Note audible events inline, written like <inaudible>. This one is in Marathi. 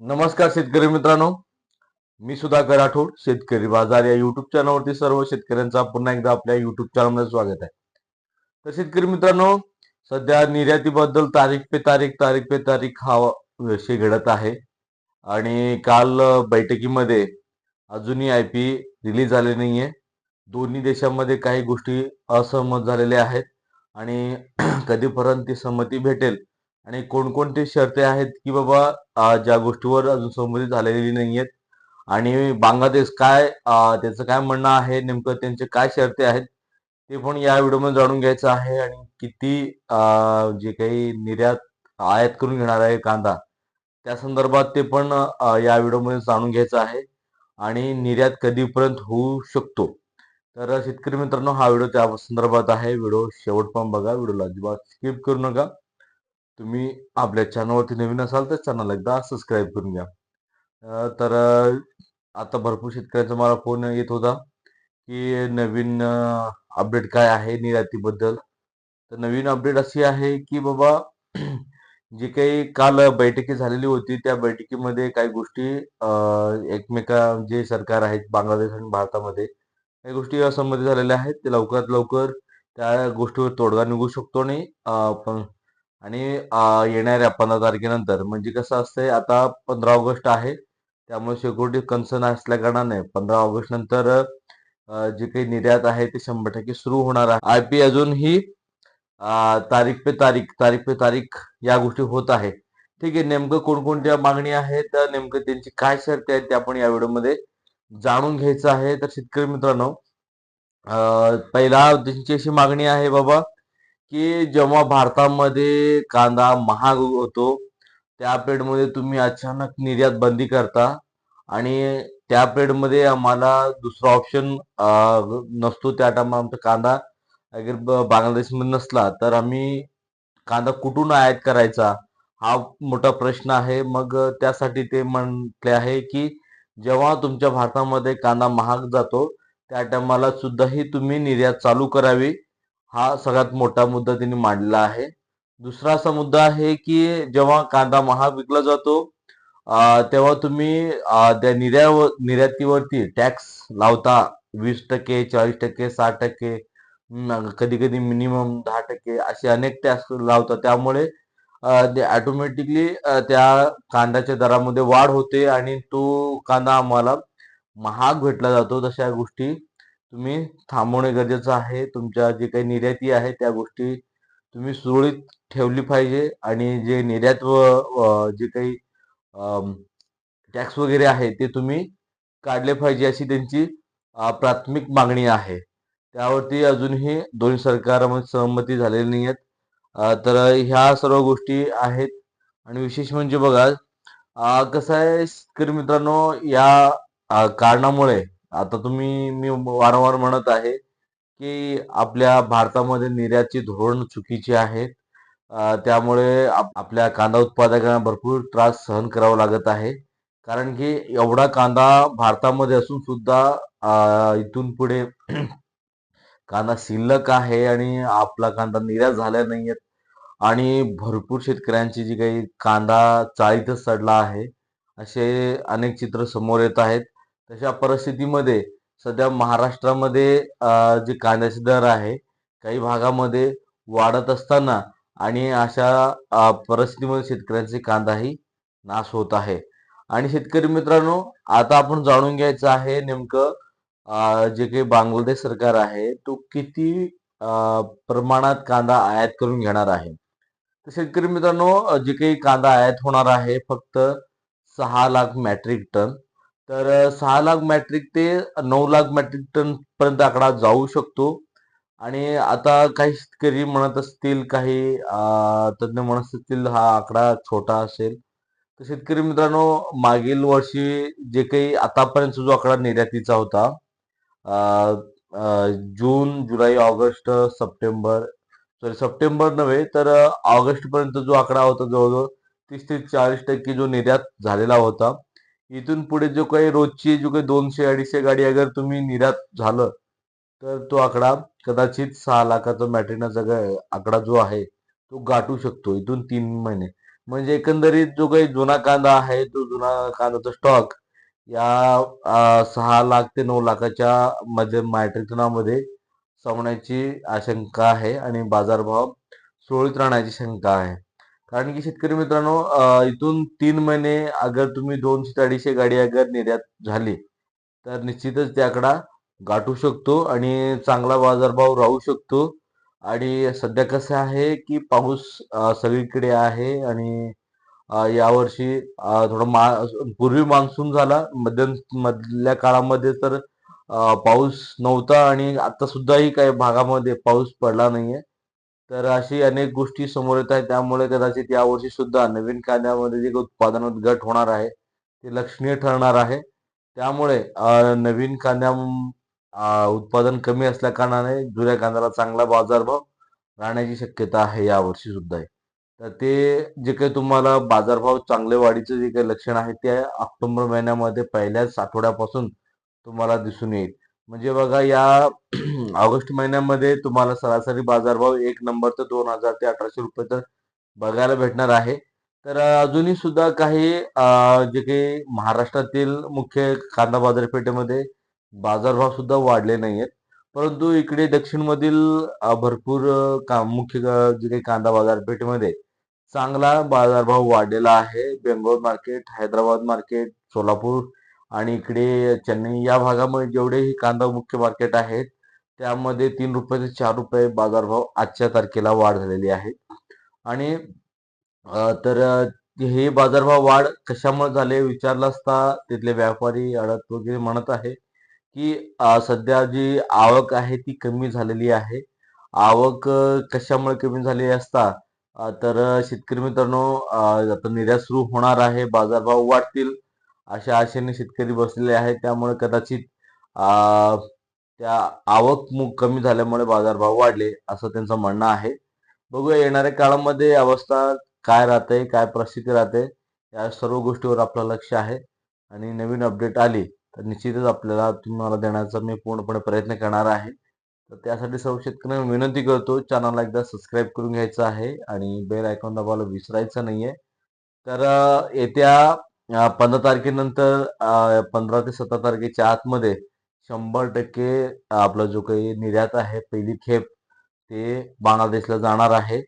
नमस्कार शेतकरी मित्रांनो. मी सुधाकर राठोड शेतकरी बाजार या युट्यूब चॅनलवरती सर्व शेतकऱ्यांचा पुन्हा एकदा आपल्या युट्यूब चॅनलमध्ये स्वागत आहे. तर शेतकरी मित्रांनो सध्या निर्यातीबद्दल तारीख पे तारीख तारीख पे तारीख हा विषय घडत आहे. आणि काल बैठकीमध्ये अजूनही आय पी रिलीज झाले नाहीये. दोन्ही देशांमध्ये काही गोष्टी असहमत झालेल्या आहेत. आणि <clears throat> कधीपर्यंत ती संमती भेटेल आणि कोणकोणते शर्ते आहेत की बाबा ज्या गोष्टीवर अजून संमती झालेली नाहीयेत? आणि बांगलादेश काय त्याचं काय म्हणणं आहे? नेमकं त्यांचे काय शर्ते आहेत? ते पण या व्हिडिओमध्ये जाणून घ्यायचं आहे. आणि किती जे काही निर्यात आयात करून घेणार आहे कांदा त्या संदर्भात ते पण या व्हिडिओमध्ये जाणून घ्यायचं आहे. आणि निर्यात कधीपर्यंत होऊ शकतो? तर शेतकरी मित्रांनो हा व्हिडिओ त्या संदर्भात आहे. व्हिडिओ शेवट पण बघा. व्हिडिओला अजिबात स्किप करू नका. तुम्ही आपल्या चॅनलवरती नवीन असाल तर चॅनल एकदा सबस्क्राईब करून घ्या. तर आता भरपूर शेतकऱ्यांचा मला फोन येत होता की नवीन अपडेट काय आहे निर्यातीबद्दल? तर नवीन अपडेट अशी आहे की बाबा <clears throat> जी काही काल बैठकी झालेली होती त्या बैठकीमध्ये काही गोष्टी एकमेका जे सरकार आहेत बांगलादेश आणि भारतामध्ये काही गोष्टी असंमती झालेल्या आहेत. ते लवकरात लवकर त्या गोष्टीवर तोडगा निघू शकतो आणि पण आणि येणाऱ्या पंधरा तारखेनंतर. म्हणजे कसं असतंय आता पंधरा ऑगस्ट आहे. त्यामुळे सिक्युरिटी कन्सर्न असल्या कारणाने पंधरा ऑगस्ट नंतर जे काही निर्यात आहे ते शंभर टक्के सुरू होणार आहे. आय पी अजूनही तारीख पे तारीख तारीख पे तारीख या गोष्टी होत आहे. ठीक आहे नेमकं कोणकोणत्या मागणी आहेत नेमकं त्यांची काय शर्ती आहेत ते आपण या व्हिडिओमध्ये जाणून घ्यायचं आहे. तर शेतकरी मित्रांनो पहिला त्यांची अशी मागणी आहे बाबा की जेव्हा भारतामध्ये कांदा महाग होतो त्या पिरियडमध्ये तुम्ही अचानक निर्यात बंदी करता आणि त्या पिरियडमध्ये आम्हाला दुसरा ऑप्शन नसतो त्या टायमा आमचा कांदा. अगर बांगलादेशमध्ये नसला तर आम्ही कांदा कुठून आयात करायचा? हा मोठा प्रश्न आहे. मग त्यासाठी ते म्हटले आहे की जेव्हा तुमच्या भारतामध्ये कांदा महाग जातो त्या टायमाला सुद्धाही तुम्ही निर्यात चालू करावी. हा सगळ्यात मोठा मुद्दा त्यांनी मांडला आहे. दुसरा असा मुद्दा आहे की जेव्हा कांदा महाग विकला जातो तेव्हा तुम्ही त्या निर्या निर्यातीवरती टॅक्स लावता. वीस टक्के चाळीस टक्के साठ टक्के कधी कधी मिनिमम दहा टक्के असे अनेक टॅक्स लावतात त्यामुळे ते ऑटोमॅटिकली त्या कांद्याच्या दरामध्ये वाढ होते आणि तो कांदा आम्हाला महाग भेटला जातो तशा गोष्टी. तुम्ही थांबवणे गरजेचं आहे. तुमच्या जे काही निर्याती आहे त्या गोष्टी तुम्ही सुरळीत ठेवली पाहिजे आणि जे निर्यात व जे काही टॅक्स वगैरे आहे ते तुम्ही काढले पाहिजे अशी त्यांची प्राथमिक मागणी आहे. त्यावरती अजूनही दोन्ही सरकारामध्ये सहमती झालेली नाही आहेत. तर ह्या सर्व गोष्टी आहेत आणि विशेष म्हणजे बघा कसं आहे शेतकरी मित्रांनो या कारणामुळे आता तुम्ही मी वारंवार म्हणत आहे की आपल्या भारतामध्ये निर्यातची धोरण चुकीची आहेत त्यामुळे आप- आपल्या कांदा उत्पादकांना भरपूर त्रास सहन करावा लागत आहे. कारण की एवढा कांदा भारतामध्ये असून सुद्धा इथून पुढे <clears throat> कांदा शिल्लक आहे आणि आपला कांदा निर्यात झाला आहेत आणि भरपूर शेतकऱ्यांची जी काही कांदा चाळीतच सडला आहे असे अनेक चित्र समोर येत आहेत. तशा परिस्थितीमध्ये सध्या महाराष्ट्रामध्ये जे कांद्याचे दर आहे काही भागामध्ये वाढत असताना आणि अशा परिस्थितीमध्ये शेतकऱ्यांचे कांदाही नाश होत आहे. आणि शेतकरी मित्रांनो आता आपण जाणून घ्यायचं आहे नेमकं जे काही बांगलादेश सरकार आहे तो किती प्रमाणात कांदा आयात करून घेणार आहे. तर शेतकरी मित्रांनो जे काही कांदा आयात होणार आहे फक्त सहा लाख मॅट्रिक टन. तर सहा लाख मॅट्रिक ते नऊ लाख मॅट्रिक टन पर्यंत आकडा जाऊ शकतो. आणि आता काही शेतकरी म्हणत असतील काही तज्ज्ञ म्हणत असतील हा आकडा छोटा असेल. तर शेतकरी मित्रांनो मागील वर्षी जे काही आतापर्यंत जो आकडा निर्यातीचा होता जून जुलै ऑगस्ट सप्टेंबर सॉरी सप्टेंबर नव्हे तर ऑगस्टपर्यंत जो आकडा होता जवळजवळ तीस ते चाळीस टक्के जो निर्यात झालेला होता. इथून पुढे जो काही रोजची जो काही दोनशे अडीचशे गाडी अगर तुम्ही निर्यात झालं तर तो आकडा कदाचित सहा लाखाचा मॅट्रिकचा आकडा जो आहे तो गाठू शकतो इथून तीन महिने. म्हणजे एकंदरीत जो काही जुना कांदा आहे तो जुना कांद्याचा स्टॉक या सहा लाख ते नऊ लाखाच्या मध्ये मॅट्रिकनामध्ये संपण्याची आशंका आहे आणि बाजारभाव सुरळीत राहण्याची शंका आहे. कारण की शेतकरी मित्रांनो इथून तीन महिने अगर तुम्ही दोनशे ते अडीचशे गाडी अगर निर्यात झाली तर निश्चितच त्याकडा गाठू शकतो आणि चांगला बाजारभाव राहू शकतो. आणि सध्या कसं आहे की पाऊस सगळीकडे आहे आणि यावर्षी थोडं मा पूर्वी मान्सून झाला मध्यम मधल्या काळामध्ये तर पाऊस नव्हता आणि आता सुद्धाही काही भागामध्ये पाऊस पडला नाहीये. तर अशी अनेक गोष्टी समोर येत आहेत. त्यामुळे कदाचित यावर्षी सुद्धा नवीन कांद्यामध्ये जे काही घट होणार आहे ते लक्षणीय ठरणार आहे. त्यामुळे नवीन कांद्या उत्पादन कमी असल्या कारणाने जुन्या कांद्याला चांगला बाजारभाव राहण्याची शक्यता आहे यावर्षी सुद्धा आहे. तर ते जे काही तुम्हाला बाजारभाव चांगले वाढीचं जे काही लक्षण आहे ते ऑक्टोबर महिन्यामध्ये पहिल्याच आठवड्यापासून तुम्हाला दिसून येईल. म्हणजे बघा या <clears throat> ऑगस्ट महिन्यामध्ये तुम्हाला सरासरी बाजारभाव एक नंबर तर दोन हजार ते अठराशे रुपये तर बघायला भेटणार आहे. तर अजूनही सुद्धा काही जे काही महाराष्ट्रातील मुख्य कांदा बाजारपेठेमध्ये बाजारभाव सुद्धा वाढले नाही आहेत परंतु इकडे दक्षिणमधील भरपूर का मुख्य जे काही कांदा बाजारपेठेमध्ये चांगला बाजारभाव वाढलेला आहे. बेंगलोर मार्केट हैदराबाद मार्केट सोलापूर आणि इकडे चेन्नई या भागामध्ये जेवढेही कांदा मुख्य मार्केट आहेत त्यामध्ये तीन रुपये ते चार रुपये बाजारभाव आजच्या तारखेला वाढ झालेली आहे. आणि तर हे बाजारभाव वाढ कशामुळे झाले विचारलं असता तिथले व्यापारी अडत वगैरे म्हणत आहे की सध्या जी आवक आहे ती कमी झालेली आहे. आवक कशामुळे कमी झाली असता तर शेतकरी मित्रांनो आता निर्यात सुरू होणार आहे बाजारभाव वाढतील. अशा आशेने शेतकरी बसलेले आहेत. त्यामुळे कदाचित त्या आवक कमी झाल्यामुळे बाजारभाव वाढले असं त्यांचं म्हणणं आहे. बघूया येणाऱ्या काळामध्ये अवस्था काय राहते काय परिस्थिती राहते या सर्व गोष्टीवर आपलं लक्ष आहे. आणि नवीन अपडेट आली तर निश्चितच आपल्याला तुम्हाला देण्याचा मी पूर्णपणे प्रयत्न करणार आहे. तर त्यासाठी सर्व शेतकऱ्यांना विनंती करतो चॅनलला एकदा सबस्क्राईब करून घ्यायचं आहे आणि बेल आयकॉन दाबायला विसरायचं नाहीये. तर येत्या पंधरा तारखेनंतर पंधरा ते सतरा तारखेच्या आतमध्ये शंभर टक्के आपला जो काही निर्यात आहे पहिली खेप ते बांगलादेशला जाणार आहे.